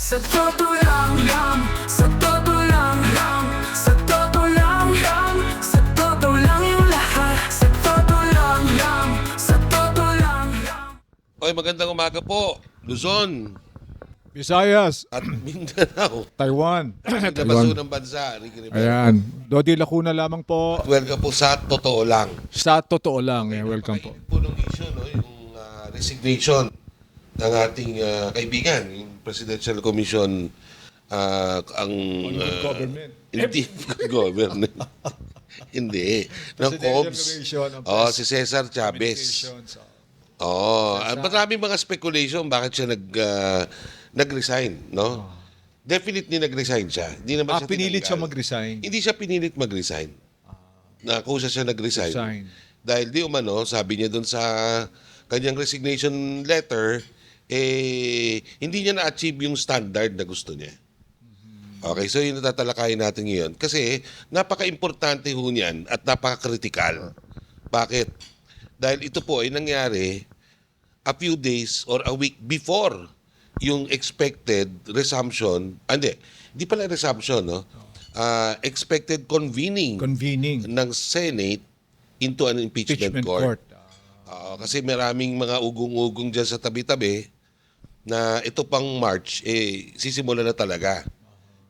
Sa totoo lang lang Sa totoo lang lang Sa totoo lang lang Sa totoo lang yung lahat Sa totoo lang lang Sa totoo lang lang Oy, magandang umaga po. Luzon Visayas, at Mindanao. Taiwan. Labaso ng bansa. Ricky Rivera. Ayan. Dodi Lacuna lamang po. Welcome po sa Totoo Lang. Sa totoo lang. Eh, welcome po. Napakainit po ng issue, no? yung ah, resignation ng ating ah, kaibigan, yung Presidential Commission, ah, ang... ah, government. Hindi, government. Hindi. Ng COBS. Oh, si Cesar Chavez. Oh, maraming mga speculation bakit siya nag ah, nag-resign, no? Definitely nag-resign siya. Hindi naman Ah, siya pinilit siya tinanggal. mag-resign. Hindi siya pinilit mag-resign. Nakusa siya nag-resign. Resign. Dahil di umano, sabi niya doon sa kanyang resignation letter, eh, hindi niya na-achieve yung standard na gusto niya. Okay, so yun natatalakayin natin ngayon. Kasi napaka-importante ho niyan at napaka-critical. Bakit? Dahil ito po ay nangyari a few days or a week before yung expected resumption, ah, hindi, hindi pala resumption, no? Ah, expected convening Convening. ng Senate into an impeachment, Impeachment court. court. Oo, kasi maraming mga ugong-ugong dyan sa tabi-tabi na ito pang March, eh, sisimula na talaga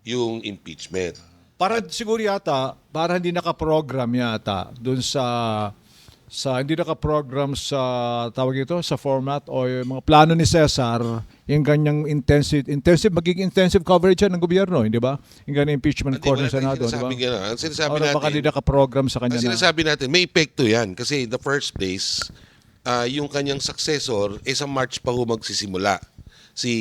yung impeachment. Para siguro yata, para hindi nakaprogram yata dun sa sa hindi nakaprogram sa tawag ito sa format o yung mga plano ni Cesar yung ganyang intensive intensive magiging intensive coverage yan ng gobyerno hindi ba yung ganyang impeachment court ng Senado di ba. Ang sinasabi Or natin, baka hindi nakaprogram sa ang kanya na sinasabi natin, may epekto yan. Kasi in the first place, ah, yung kanyang successor, eh sa March pa ho magsisimula si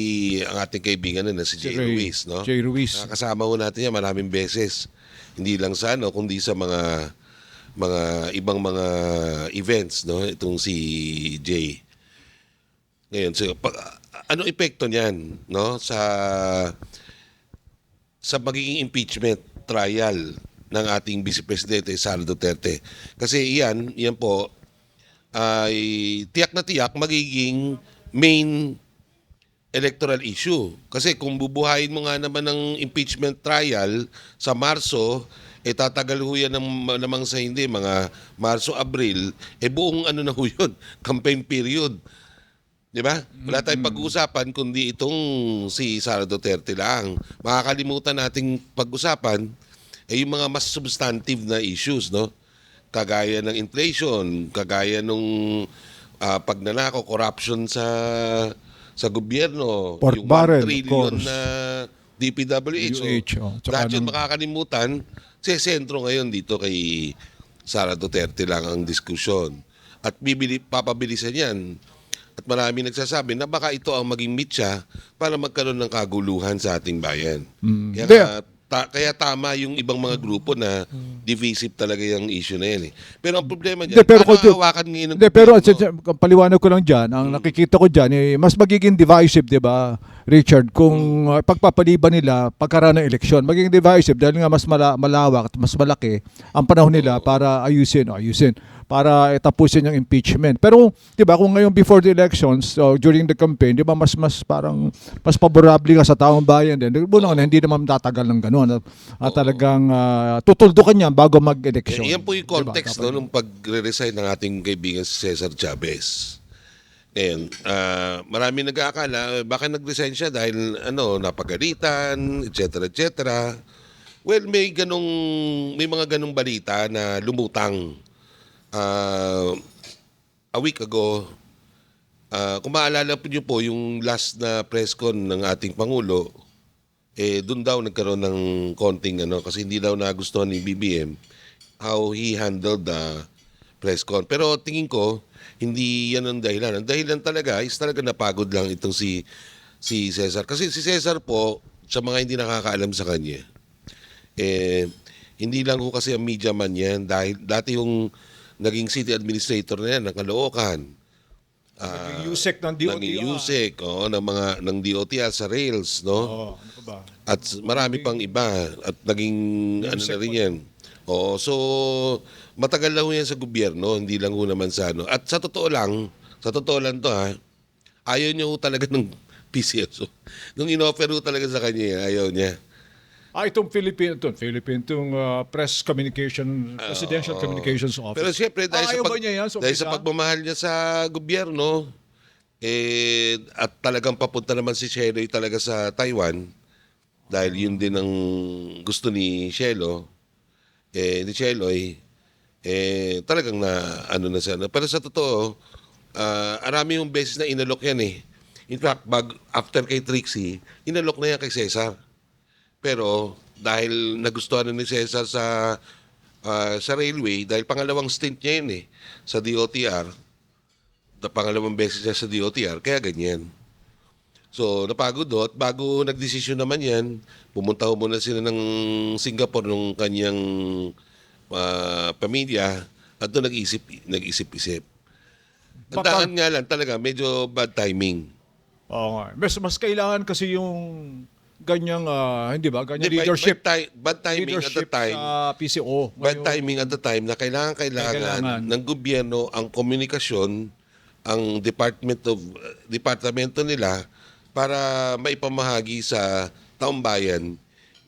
ang ating kaibigan na si Jay Ray- Ruiz, no? Jay Ruiz. Nakasama ho natin yan maraming beses. Hindi lang sa ano, kundi sa mga mga ibang mga events, no? Itong si Jay. Ngayon, so, pa, ano epekto niyan, no? Sa sa magiging impeachment trial ng ating Vice Presidente Sara Duterte. Kasi iyan, yan po, ay tiyak na tiyak magiging main electoral issue. Kasi kung bubuhayin mo nga naman ng impeachment trial sa Marso, eh tatagal ho yan ng, namang sa hindi, mga Marso, Abril, eh buong ano na ho yun, campaign period. Di ba? Wala tayong pag-uusapan kundi itong si Sara Duterte lang. Makakalimutan nating pag-usapan ay yung mga mas substantive na issues, no? Kagaya ng inflation, kagaya nung ah, pagnanako, corruption sa sa gobyerno, Pork yung 1 barrel, of trillion course. na DPWH. So, DPWH, oh. Tsaka lahat yun makakalimutan, sa sentro ngayon dito kay Sara Duterte lang ang diskusyon. At bibili, papabilisan yan. At marami nagsasabi na baka ito ang maging mitya para magkaroon ng kaguluhan sa ating bayan. Kaya, Hindi. Ta- kaya tama yung ibang mga grupo na divisive talaga yung issue na yan. Eh. Pero ang problema dyan, Hindi, pero kung- hawakan ngayon ng Hindi, pero gobyerno? paliwanag ko lang dyan, ang nakikita ko dyan, eh, mas magiging divisive, di ba, Richard, kung uh, pagpapaliban nila pagkaraan ng eleksyon, magiging divisive dahil nga mas mala- malawak at mas malaki ang panahon nila para ayusin, o ayusin, para tapusin yung impeachment. Pero, di ba, kung ngayon before the elections, so during the campaign, di ba, mas mas parang, mas favorable ka sa taong bayan din. Buno na, hindi naman tatagal ng gano'n. At, at talagang uh, tutuldukan niya bago mag-eleksyon. Yan, yan po yung context Dapat- no, nung pagre-resign ng ating kaibigan si Cesar Chavez. Ngayon, ah, marami nag-aakala, eh, baka nag-resign siya dahil ano, napagalitan, etc. etc. Well, may ganong may mga ganong balita na lumutang Ah, a week ago. ah, kung maalala po niyo po yung last na press con ng ating pangulo, eh doon daw nagkaroon ng konting ano kasi hindi daw nagustuhan ni BBM how he handled the press con. Pero tingin ko hindi yan ang dahilan. Ang dahilan talaga is talaga napagod lang itong si si Cesar. Kasi si Cesar po sa mga hindi nakakaalam sa kanya eh hindi lang ko kasi ang media man yan dahil dati yung naging city administrator na yan ng Caloocan. Ah, Naging USEC ng DOTR. Naging USEC, oo, ng mga ng DOTR sa rails, no? Oo, ano ba? At marami pang iba at naging ano na rin yan. Oo, so matagal lang ho yan sa gobyerno, hindi lang ho naman sa ano. At sa totoo lang, sa totoo lang to ha, ayaw niya ho talaga ng PCSO. Nung inoffer ho talaga sa kanya, ayaw niya. Ah, itong Philippine, itong Philippine, itong uh, Press Communication, Presidential Communications Office. Pero siyempre, dahil, Ah, sa, pag, yan sa dahil sa pagmamahal niya sa gobyerno, eh, at talagang papunta naman si Sheloy talaga sa Taiwan, dahil yun din ang gusto ni Shelo, eh, ni Sheloy, eh, talagang na, ano na siya. Pero sa totoo, ah, arami yung beses na inalok yan eh. In fact, bag, after kay Trixie, inalok na yan kay Cesar. Pero dahil nagustuhan na ni Cesar sa ah, sa railway, dahil pangalawang stint niya yun eh, sa DOTR, na pangalawang beses niya sa DOTR, kaya ganyan. So, napagod do at bago nagdesisyon naman yan, pumunta ho muna sila ng Singapore nung kanyang ah, pamilya at doon nag-isip, nag-isip-isip. Ang daan nga lang talaga, medyo bad timing. Oo nga. Mas, mas kailangan kasi yung ganyang, ah, hindi ba, ganyang Hindi, leadership. Bad, bad timing at the leadership time. sa PCO. bad Ngayon, timing at the time na kailangan kailangan, Kailangan. ng gobyerno ang komunikasyon ang department of departamento nila para maipamahagi sa taong bayan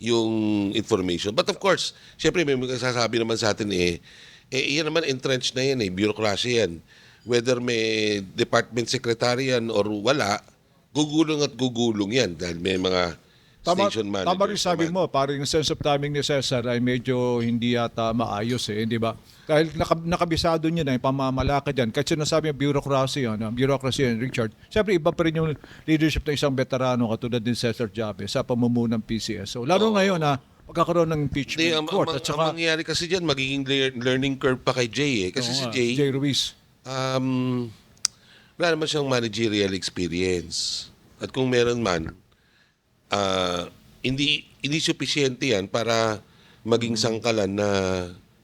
yung information. But of course, syempre may magsasabi naman sa atin eh, eh yan naman entrenched na yan eh, bureaucracy yan. Whether may department secretary yan or wala, gugulong at gugulong yan dahil may mga Tama, station managers. tama rin sabi mo, parang yung sense of timing ni Cesar ay medyo hindi yata maayos eh, di ba? Dahil naka- nakabisado niya na yung pamamalakad yan. Kahit sinasabi yung bureaucracy ang bureaucracy yan, Richard, siyempre iba pa rin yung leadership ng isang veterano katulad din Cesar Chavez sa pamumuno ng PCSO. Lalo ngayon na magkakaroon ng impeachment Hindi, ang, court. ang, at ang saka, mangyayari kasi dyan, magiging lear- learning curve pa kay Jay eh. Kasi si Jay, Jay Ruiz. um, wala naman siyang managerial experience. At kung meron man, ah, hindi hindi sufficiente yan para maging sangkalan na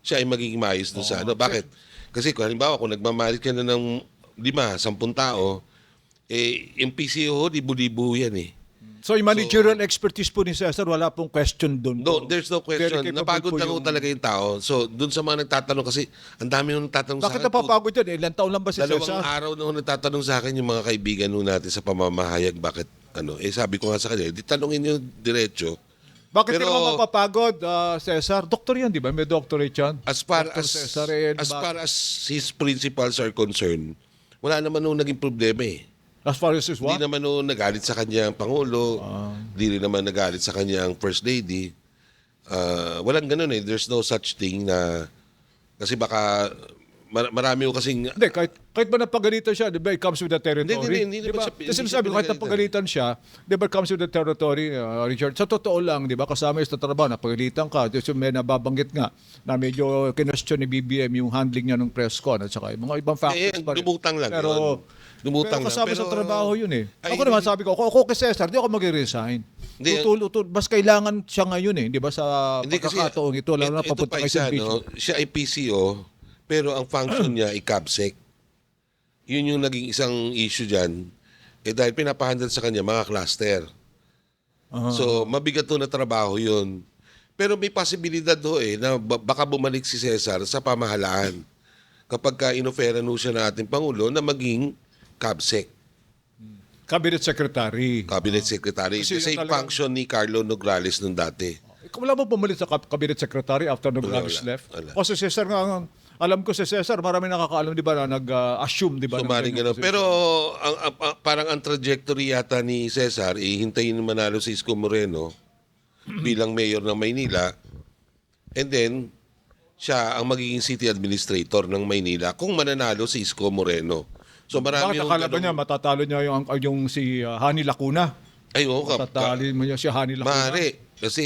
siya ay magiging maayos doon sa ano. Bakit? Kasi kung halimbawa, kung nagmamalit ka na ng lima, sampung tao, eh, yung PCO, libu-libu yan eh. So yung managerial expertise po ni Cesar, wala pong question doon. No, there's no question. Napagod ho yung- talaga yung tao. So, dun sa mga nagtatanong kasi, ang dami nung nagtatanong sa Bakit akin. napapagod yan? Ilan taon lang ba si Dalawang Cesar? araw na nagtatanong sa akin yung mga kaibigan ho natin sa pamamahayag. Bakit, ano, eh sabi ko nga sa kanila, di tanongin nyo diretso. Bakit Pero- naman mapapagod, ah, Cesar? Doktor yan, di ba? May doctorate yan. As far Dr. as, Cesar, eh, as far as his principles are concerned, wala naman nung naging problema eh. As far as his what? Hindi naman nung nagalit sa kanya ang Pangulo, Ah. hindi rin naman nagalit sa kanya ang First Lady. Ah, walang ganun eh. There's no such thing na, kasi baka, mar- marami ko kasing Hindi, kahit, kahit ba napagalitan siya, di ba, it comes with the territory. Hindi, hindi, hindi Di ba? naman siya- Kasi hindi sinasabi, siya kahit napagalitan siya, di ba, it comes with the territory, uh, Richard. Sa totoo lang, di ba, kasama yung sa trabaho, napagalitan ka, kasi may nababanggit nga, na medyo kinestyon ni BBM yung handling niya ng press con, at saka yung mga ibang factors Eh, pa rin. lumutang lang Pero, yun. Lumutang pero lang. kasama Pero- sa trabaho yun eh. Ay, ako naman sabi ko, ako, ako kay Cesar, di ako mag-resign. Hindi, Tutul, tutul, mas kailangan siya ngayon eh, di ba, sa Hindi pagkakataong ito, lalo na papunta pa kay impeachment. no? Siya ay PCO, pero ang function niya ay CABSEC. Yun yung naging isang issue dyan. Eh dahil pinapahandle sa kanya mga cluster. Aha. So, mabigat to na trabaho yun. Pero may posibilidad ho eh, na ba- baka bumalik si Cesar sa pamahalaan. Kapag ka inofera no siya na ating Pangulo na maging CABSEC, Cabinet Secretary. Cabinet Secretary. Kasi same talaga- function ni Carlo Nograles nung dati. Ikaw wala mo pumalit sa cabinet secretary after Nograles Wala, left? wala. O si Cesar nga, ang- alam ko si Cesar, marami nakakaalam, di ba, na nag-assume, di ba? ng Sumaring ganun. Pero ang, ang- ang- parang ang trajectory yata ni Cesar, ihintayin manalo si Isko Moreno bilang mayor ng Maynila. And then, siya ang magiging city administrator ng Maynila kung mananalo si Isko Moreno. So marami Bakit yung akala ba niya, matatalo niya yung, yung si uh, Hani Lacuna? Ay, oo, Matatalo mo niya si Hani Lacuna? Maaari. Kasi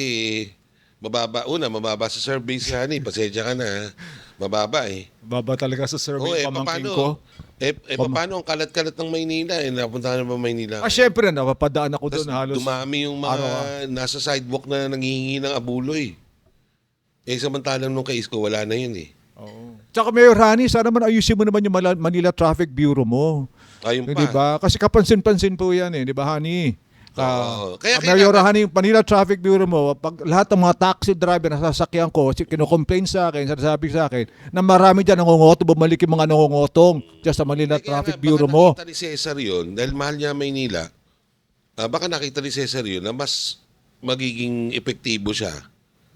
mababa, una, mababa sa survey si Hani. Pasensya ka na. ha. Mababa eh. Baba talaga sa Oo, survey eh, pamangkin paano? ko. Eh, eh paano ang kalat-kalat ng Maynila? Eh, napunta na ba Maynila? Ah, syempre, napapadaan ako doon halos. dumami yung mga araw-araw. nasa sidewalk na nangihingi ng abuloy. Eh, samantalang nung kay Isko, wala na yun eh. Oo. Tsaka Mayor Hani, sana man ayusin mo naman yung Mala- Manila Traffic Bureau mo. Ayun Eh, pa. Di ba? Kasi kapansin-pansin po yan eh, di ba, Hani? Oo. Kaya, Kaya Mayor kailangan- Hani, yung Manila Traffic Bureau mo, pag lahat ng mga taxi driver na sasakyan ko, si- kino-complain sa akin, sinasabi sa akin, na marami dyan nangungoto, bumalik yung mga nangungotong dyan sa Manila kaya Traffic nga, Bureau baka mo. nakita ni Cesar yun, dahil mahal niya Maynila, ah, baka nakita ni Cesar yun na mas magiging epektibo siya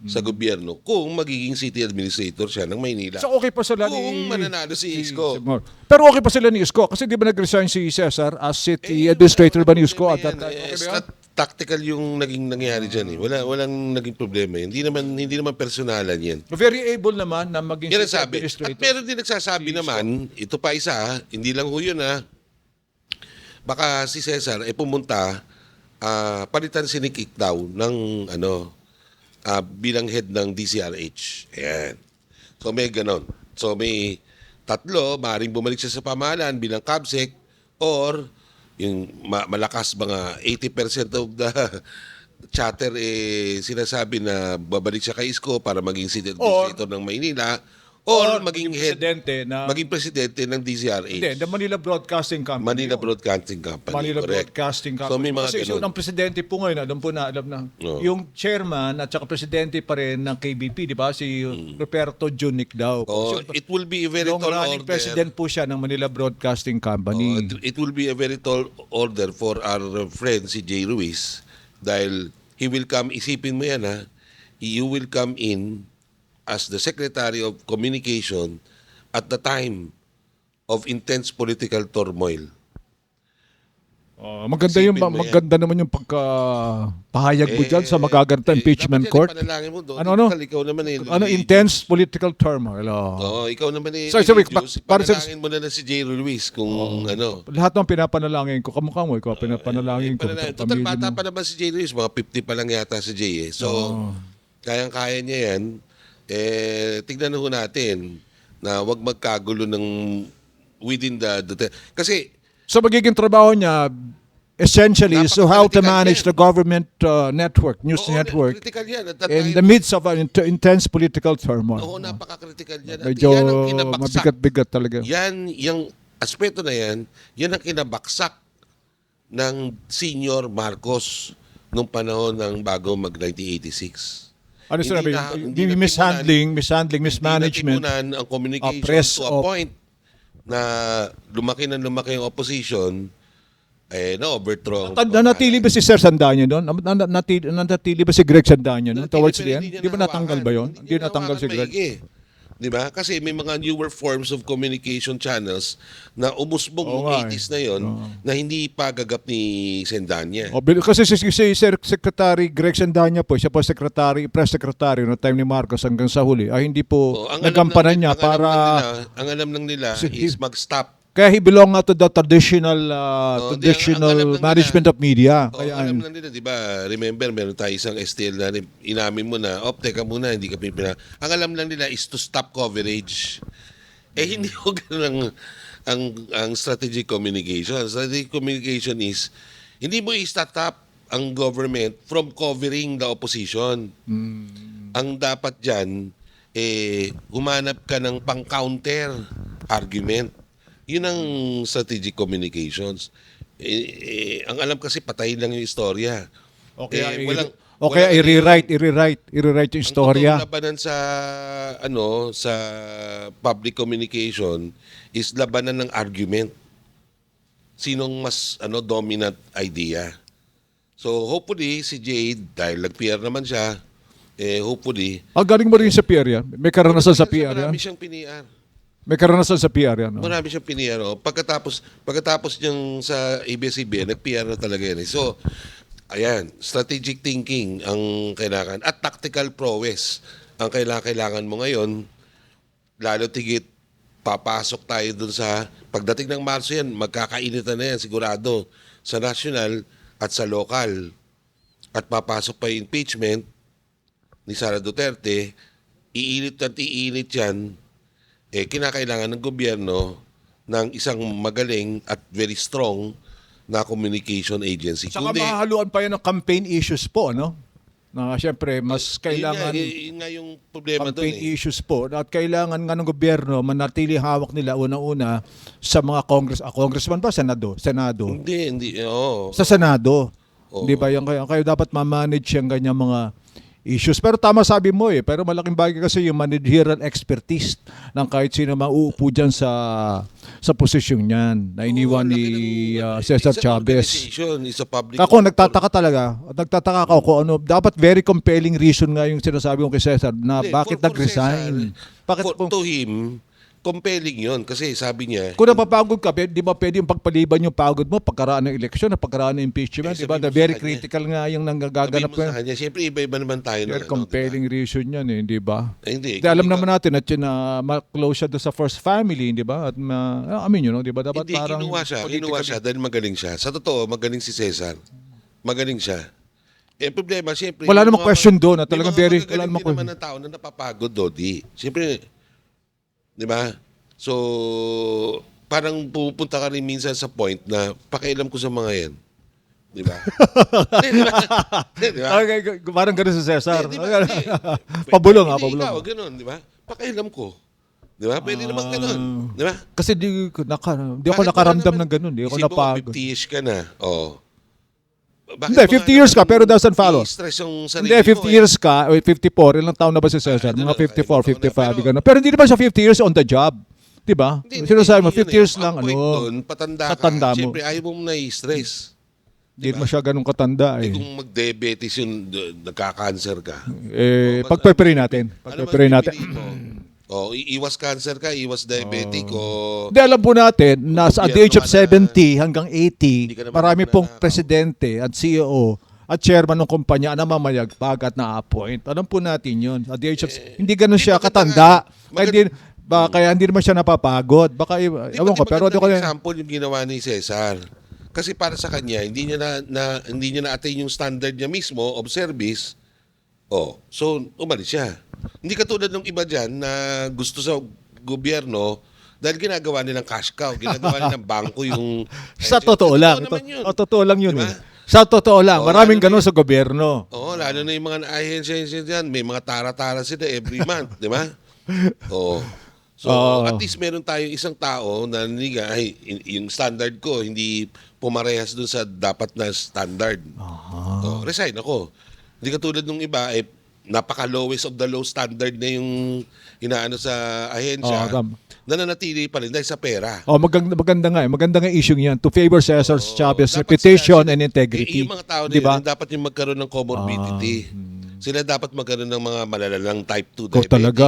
sa gobyerno kung magiging city administrator siya ng Maynila. So okay pa sila ni... Kung mananalo si Isko. Mar- Pero okay pa sila ni Isko kasi di ba nag-resign si Cesar as city Eh, administrator ba ni Isko at that time? Okay Eh, ba stat- tactical yung naging nangyari diyan eh. Wala walang naging problema. yun. Hindi naman hindi naman personalan 'yan. Very able naman na maging Yan ang city sabi. At administrator. meron din nagsasabi naman, ito pa isa, ah, hindi lang ho yun ha. Baka si Cesar ay pumunta, ah, palitan si Nick Ictao ng ano, ah, bilang head ng DCRH. Ayan. So may ganon. So may tatlo, maaaring bumalik siya sa pamahalaan bilang CABSEC or yung ma- malakas mga 80% of the chatter eh sinasabi na babalik siya kay Isko para maging city administrator ng Maynila or, maging, head presidente na... maging presidente ng DCRH. hindi, the Manila Broadcasting Company. Manila Broadcasting Company. Manila correct. Broadcasting Company. So may mga Kasi ganun. ang presidente po ngayon, alam po na, alam na. Oo. Yung chairman at saka presidente pa rin ng KBP, di ba? Si Roberto Junic daw. Oh, So, it will be a very tall order. president po siya ng Manila Broadcasting Oh, Company. it, it will be a very tall order for our friend si Jay Ruiz dahil he will come, isipin mo yan ha, you will come in as the Secretary of Communication at the time of intense political turmoil. Oh, maganda yung Isipin mo yan. maganda naman yung pagka pahayag mo diyan sa magaganap eh, impeachment yan, court. mo. Ano, ano? Ikaw, naman eh. Ano intense political turmoil. oh. Oo, ikaw naman eh. Sorry, sorry, pa- para sa- Ipanalangin mo na lang si Jay Ruiz kung ano. Lahat ng pinapanalangin ko, kamukha mo, ikaw pinapanalangin ko. Panalangin. sa Total, pamilya bata mo. pa naman si Jay Ruiz. Mga 50 pa lang yata si Jay eh. So, kayang-kaya niya yan. Eh, tignan na ho natin na wag magkagulo ng within the, the kasi So magiging trabaho niya essentially is so how to manage yan. the government uh, network, news oo, network yan. At in the midst of an int- intense political turmoil. oo, napaka-critical yan. At Medyo yan ang mabigat-bigat talaga. Yan, yung aspeto na yan, yan ang kinabaksak ng senior Marcos nung panahon ng bago mag-1986. Ano Hindi sinabi? na- hindi na mishandling, mishandling, mismanagement. Hindi ang communication uh, press to a of- point na lumaki na lumaki yung opposition, eh, na-overthrow. ang Tan- Nanatili ba si Sir Sandanya doon? Nanatili, nanatili ba si Greg Sandanya noon towards the end? hindi Di ba natanggal ba nahawakan. Hindi natanggal si Greg. maigi. Di ba? Kasi may mga newer forms of communication channels na umusbong Oo noong nga eh. 80s na yon na hindi pa gagap ni Sendanya. Oh, bil- kasi si, si, si Sir Secretary Greg Sandanya po, siya po secretary, press secretary no time ni Marcos hanggang sa huli. Ay hindi po Oh, ang alam nagampanan lang- niya ang alam para lang nila, ang alam lang nila Si- is mag-stop. Kaya he belong nga to the traditional uh, Oh, di, ang- traditional lang management nila- of media. Oo, Kaya alam lang nila, di ba? Remember, meron tayo isang STL na inamin mo na, op, teka muna, hindi ka pipina. Ang alam lang nila is to stop coverage. Eh, hindi ko ganun ang, ang, ang strategic communication. Strategic communication is, hindi mo i-stop ang government from covering the opposition. Ang dapat dyan, eh, humanap ka ng pang-counter argument. Yun ang strategic communications. Eh, eh, ang alam kasi patay lang yung istorya. Okay, Eh, i- walang- okay, walang- i-rewrite, i-rewrite, i-rewrite yung ang istorya. totoong labanan sa ano sa public communication is labanan ng argument. Sinong mas ano dominant idea. So hopefully si Jade dahil nag-PR naman siya eh hopefully Ah, galing mo rin sa PR yan. May karanasan sa PR yan. marami siyang piniar. May karanasan sa PR yan. no? Marami siyang piniar. oh. Pagkatapos pagkatapos niyang sa ABS-CBN nag-PR na talaga yan. eh. So ayan, strategic thinking ang kailangan at tactical prowess ang kailangan mo ngayon lalo tigit papasok tayo dun sa pagdating ng Marso yan magkakainitan na yan sigurado sa national at sa local at papasok pa yung impeachment ni Sara Duterte iinit at iinit yan eh kinakailangan ng gobyerno ng isang magaling at very strong na communication agency Saka Kundi- mahahaluan pa yan ng campaign issues po, no? Na syempre, mas kailangan... yun nga, yun nga yung problema doon campaign eh. issues po at kailangan nga ng gobyerno manatili hawak nila una-una sa mga congress ah, congressman ba senado senado Hindi, hindi. Oo. sa senado Oo. di ba yung kaya kayo dapat ma-manage yung ganyan mga issues. Pero tama sabi mo eh, pero malaking bagay kasi yung managerial expertise ng kahit sino mauupo dyan sa sa posisyon niyan na iniwan Oo, ni laki ng- uh, Cesar it's an Chavez. organization, It's a public Ako nagtataka talaga, nagtataka ako kung ano, dapat very compelling reason nga yung sinasabi ko kay Cesar na Hindi, bakit for- for nag-resign. Cesar, Bakit for, kung, to him, compelling yon kasi sabi niya, kung napapagod ka, pe- di ba pwede yung pagpaliban yung pagod mo pagkaraan ng eleksyon, pagkaraan ng impeachment, Eh, di ba? sabihin Na mo very kanya. critical nga yung sabihin nanggagaganap mo sa ka. kanya, siyempre iba-iba naman tayo. ng Very ano, compelling reason yan eh, di ba? diba? Eh, hindi. Kasi alam naman natin at yun na ma-close siya doon sa first family, di ba? At ma, ah, amin yun, no? di ba? Dapat Hindi, parang kinuha siya. Kinuha siya dahil magaling siya. Sa totoo, magaling si Cesar. Magaling siya. Eh, problema, siyempre... Wala namang question doon, at may talagang very- magagaling wala namang din naman ng tao na napapagod, Dodi. Siyempre, di ba? So, parang pupunta ka rin minsan sa point na pakialam ko sa mga yan. Di ba? Di ba? Di ba? Okay, parang ganun si Cesar. Hindi, di ba? Hindi. pabulong ha, Hindi, pabulong. Ikaw, ganun, di ba? Pakialam ko. Di ba? Pwede naman ganun. Di ba? Kasi di, naka, di ako Bakit nakaramdam ng ganun. Di ako Isipin mo, napagod. 50-ish ka na. Oo. Bakit Hindi, mo nga 50 years ka, pero doesn't follow. i-stress yung sarili Hindi, 50 mo, eh? years ka, o 54, ilang taon na ba si Cesar? Mga ano, 54, ilang taon na. 55, Pero- gano'n. Pero hindi naman siya 50 years on the job. Di ba? Hindi, hindi, Sinasabi mo, hindi yun 50 eh. years Ang lang, point ano, doon, patanda, katanda ka. mo. Siyempre, ayaw mo na-stress. hindi naman siya ganun katanda Eh, kung mag-diabetes yun, d- nagka-cancer ka. Eh, pagpapray natin. Ano Pagpapray man natin. pipiliin mo? Oh, i- iwas cancer ka, iwas diabetic, o... Hindi, alam po natin, na sa at the age of Gobyerno ka na- 70 hanggang Hindi ka 80, naman marami pong nananakaw. presidente at CEO at chairman ng kumpanya na mamayagpag at na-appoint. Alam po natin yun. At the age of... hindi ganun siya maganda katanda. nga. Kaya Maganda- hindi, ba, kaya hindi naman siya napapagod. Baka, Di ewan ba, ko, pero di ko... magandang example yung ginawa ni Cesar. Kasi para sa kanya, hindi niya na, na hindi niya na-attain yung standard niya mismo of service. Oh, so umalis siya. Hindi katulad ng iba diyan na gusto sa gobyerno dahil ginagawa nilang cash cow, ginagawa nilang bangko yung Sa totoo lang. naman yun. O, totoo lang yun Di ba? eh. Sa totoo lang. Oo, Maraming lalo na ganun sa gobyerno. Oo, lalo na yung mga ahensya dyan, may mga tara-tara sila every month, di ba? Oo. So, Oo. at least meron tayong isang tao na naniga, ay, y- yung standard ko, hindi pumarehas dun sa dapat na standard. Oo, resign ako. Hindi katulad nung iba, eh, napaka-lowest of the low standard na yung inaano sa ahensya. Oo, tama. nananatili pa rin dahil sa pera. Oh, maganda, maganda nga eh. Maganda nga issue yan to favor Cesar Chavez dapat reputation sila- and Eh, integrity. yung mga tao na Di ba? yun, dapat yung magkaroon ng comorbidity. Sila dapat magkaroon ng mga malalalang type 2 Ikaw diabetes. talaga.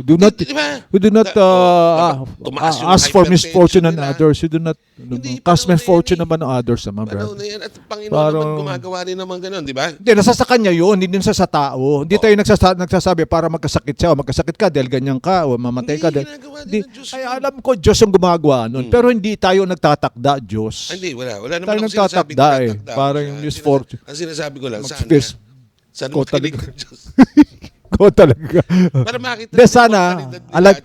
Do not, Di- di ba? we do not uh, oh, ah, tumaas yung ask for misfortune on nila. others. We do not, Hindi, cast panahon na misfortune yan eh. naman on others naman, Panahon brother. na yan. At Panginoon Parang- naman gumagawa rin naman ganun, di ba? Hindi, nasa sa kanya yun, hindi din sa sa tao. Hindi tayo nagsasa- nagsasabi para magkasakit siya o magkasakit ka dahil ganyan ka o mamatay Hindi, ka. Dahil, ginagawa din ng Diyos ay, yun. alam ko, Diyos ang gumagawa nun. Pero hindi tayo nagtatakda, Diyos. Ah, Hindi, wala. Wala naman Tayo ako sinasabing nagtatakda eh. tatakda. Parang Ang misfortune. sinasa- Ang sinasabi ko lang, sana. Sana Ko makinig talaga. ng Diyos. Ko talaga. Para makita De sana, alag,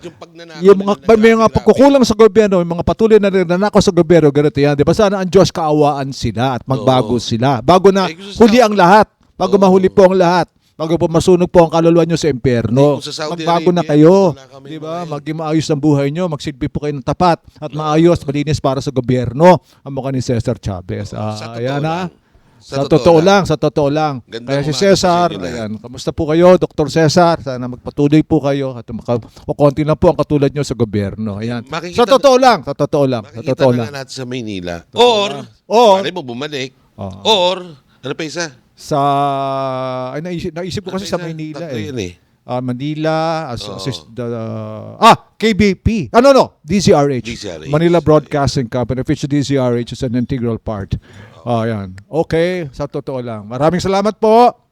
yung mga, nila, may mga pagkukulang sa gobyerno, yung mga patuloy na nanako sa gobyerno, ganito yan. Di ba sana ang Diyos kaawaan sila at magbago Oo. sila. Bago na sa huli ang lahat. Bago Oo. mahuli po ang lahat. Bago po masunog po ang kaluluwa nyo sa impyerno. sa Magbago na kayo. Di ba? Maging maayos ang buhay nyo. Magsilbi po kayo ng tapat at maayos, malinis para sa gobyerno. Ang mukha ni Cesar Chavez. Oo, Ah, sa ayan lang. Na. Sa, totoo lang. sa totoo lang. Gandang Kaya si sa Cesar, ayan, kamusta po kayo, Dr. Cesar? Sana magpatuloy po kayo at maka, o konti na po ang katulad nyo sa gobyerno. Ayan. Makikita Sa totoo lang, sa totoo lang, sa totoo na lang. nga natin sa Maynila. Or, Or- mali mo bumalik. Oo. Or, ano pa isa? Sa ay naisip, naisip ko kasi Ano sa pa isa? Maynila eh. yun eh. Ah, Manila, as, Oo. assist, the, ah, KBP. Ano no, DZRH. DZRH. Manila Broadcasting Company, which DZRH is an integral part. Ah, yan. Okay, sa totoo lang. Maraming salamat po.